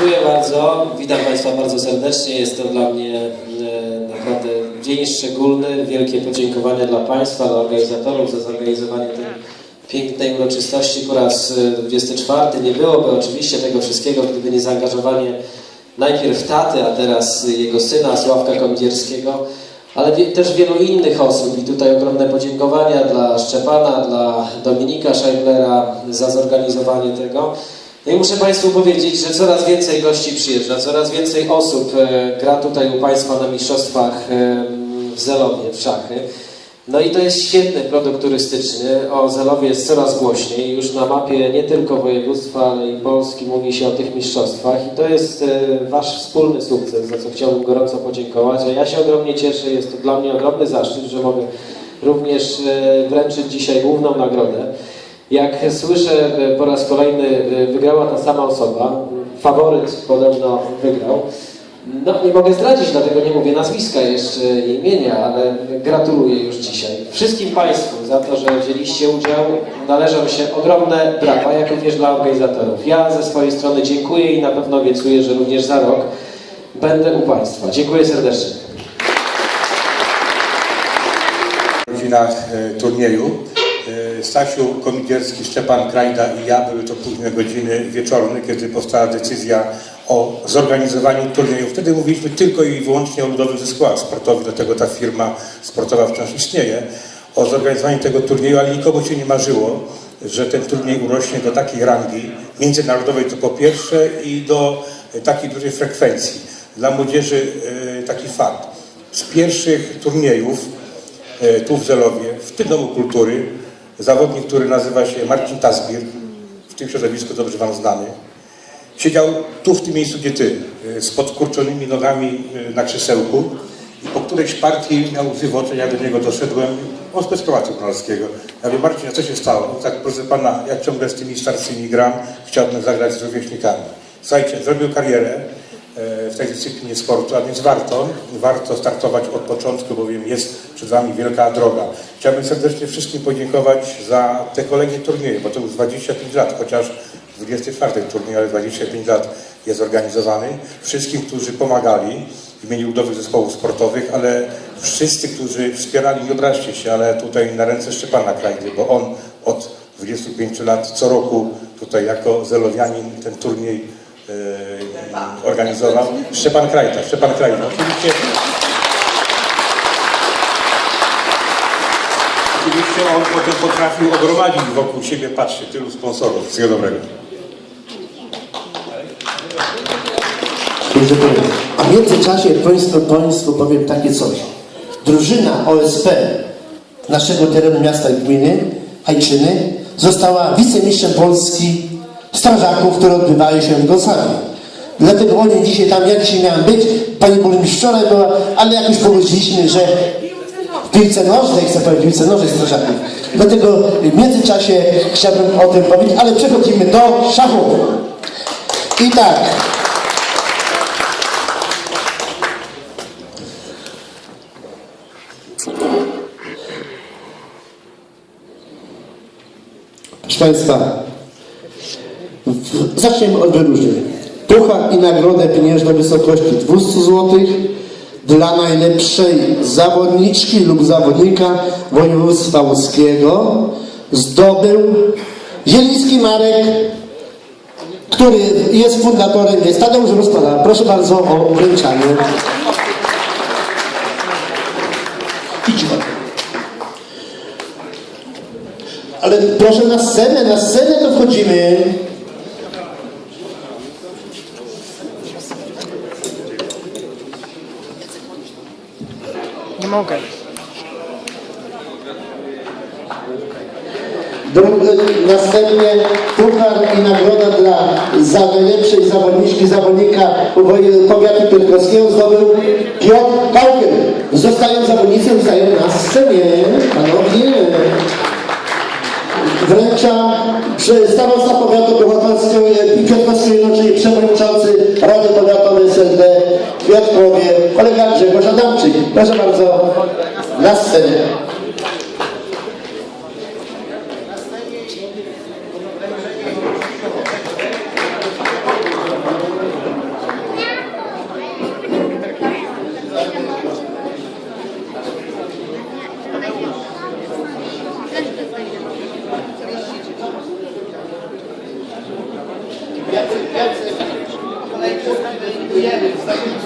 Dziękuję bardzo. Witam Państwa bardzo serdecznie. Jest to dla mnie e, naprawdę dzień szczególny. Wielkie podziękowania dla Państwa, dla organizatorów za zorganizowanie tej pięknej uroczystości po raz e, 24. Nie byłoby oczywiście tego wszystkiego, gdyby nie zaangażowanie najpierw taty, a teraz jego syna Sławka Komdzierskiego, ale też wielu innych osób. I tutaj ogromne podziękowania dla Szczepana, dla Dominika Scheiblera za zorganizowanie tego. No i muszę Państwu powiedzieć, że coraz więcej gości przyjeżdża, coraz więcej osób e, gra tutaj u Państwa na mistrzostwach e, w Zelowie, w szachy. No i to jest świetny produkt turystyczny. O Zelowie jest coraz głośniej. Już na mapie nie tylko województwa, ale i Polski mówi się o tych mistrzostwach. I to jest e, Wasz wspólny sukces, za co chciałbym gorąco podziękować. A ja się ogromnie cieszę. Jest to dla mnie ogromny zaszczyt, że mogę również wręczyć dzisiaj główną nagrodę. Jak słyszę e, po raz kolejny, e, wygrała ta sama osoba. Faworyt podobno wygrał. No, nie mogę zdradzić, dlatego nie mówię nazwiska jeszcze imienia, ale gratuluję już dzisiaj. Wszystkim Państwu za to, że wzięliście udział. Należą się ogromne brawa, jak również dla organizatorów. Ja ze swojej strony dziękuję i na pewno obiecuję, że również za rok będę u Państwa. Dziękuję serdecznie. godzinach e, turnieju. Stasiu Komidierski, Szczepan Krajda i ja były to późne godziny wieczorne, kiedy powstała decyzja o zorganizowaniu turnieju. Wtedy mówiliśmy tylko i wyłącznie o ludowych zespołach sportowych, dlatego ta firma sportowa wciąż istnieje, o zorganizowaniu tego turnieju, ale nikomu się nie marzyło, że ten turniej urośnie do takiej rangi międzynarodowej to po pierwsze i do takiej dużej frekwencji. Dla młodzieży e, taki fakt. Z pierwszych turniejów e, tu w Zelowie, w tym Domu Kultury, zawodnik, który nazywa się Marcin Tasbir, w tym środowisku dobrze Wam znany, siedział tu w tym miejscu, gdzie Ty, e, z podkurczonymi nogami e, na krzesełku i po którejś partii miał wywocze, ja do niego doszedłem, on z Bezkrowatu Królewskiego. Ja mówię, Marcin, a co się stało? No tak, proszę Pana, ja ciągle z tymi starszymi gram, chciałbym zagrać z rówieśnikami. Słuchajcie, zrobił karierę, w tej dyscyplinie sportu, a więc warto, warto startować od początku, bowiem jest przed Wami wielka droga. Chciałbym serdecznie wszystkim podziękować za te kolejne turnieje, bo to już 25 lat, chociaż 24 turniej, ale 25 lat jest organizowany. Wszystkim, którzy pomagali w imieniu ludowych zespołów sportowych, ale wszyscy, którzy wspierali, nie obraźcie się, ale tutaj na ręce Szczepana Krajdy, bo on od 25 lat co roku tutaj jako zelowianin ten turniej organizował. Szczepan Krajta, Szczepan Krajta. Oczywiście, oczywiście on potem potrafił ogromadzić wokół siebie, patrzcie, tylu sponsorów. Wszystkiego dobrego. A w międzyczasie Państwu, Państwu powiem takie coś. Drużyna OSP naszego terenu miasta i gminy, Hajczyny, została wicemistrzem Polski strażaków, które odbywały się w Gosawie. Dlatego oni dzisiaj tam, ja dzisiaj miałem być, pani burmistrz wczoraj była, ale jakoś powiedzieliśmy, że w piłce nożnej, chcę powiedzieć, w piłce nożnej strażaków. Dlatego w międzyczasie chciałbym o tym powiedzieć, ale przechodzimy do szachów. I tak, Proszę Państwa, zaczniemy od wyróżnień. Puchar i nagrodę pieniężną wysokości 200 zł dla najlepszej zawodniczki lub zawodnika województwa łódzkiego zdobył Zieliński Marek, który jest fundatorem, jest Tadeusz. Proszę bardzo o wręczanie. Ale proszę na scenę, na scenę to wchodzimy. Nie mogę. Dru- Następnie puchar i nagroda dla za najlepszej zawodniczki, zawodnika powiatu piotrkowskiego zdobył Piotr Kaukiel. Zostają zawodnicy, zostają na scenie. Panowie. Wręcza starosta powiatu Piotrkowskiego, Piotrkowskiego czyli przewodniczący Rady Powiatowej SLD Piotrkowie, kolega Grzegorz Adamczyk. Proszę bardzo, scène. Gracias.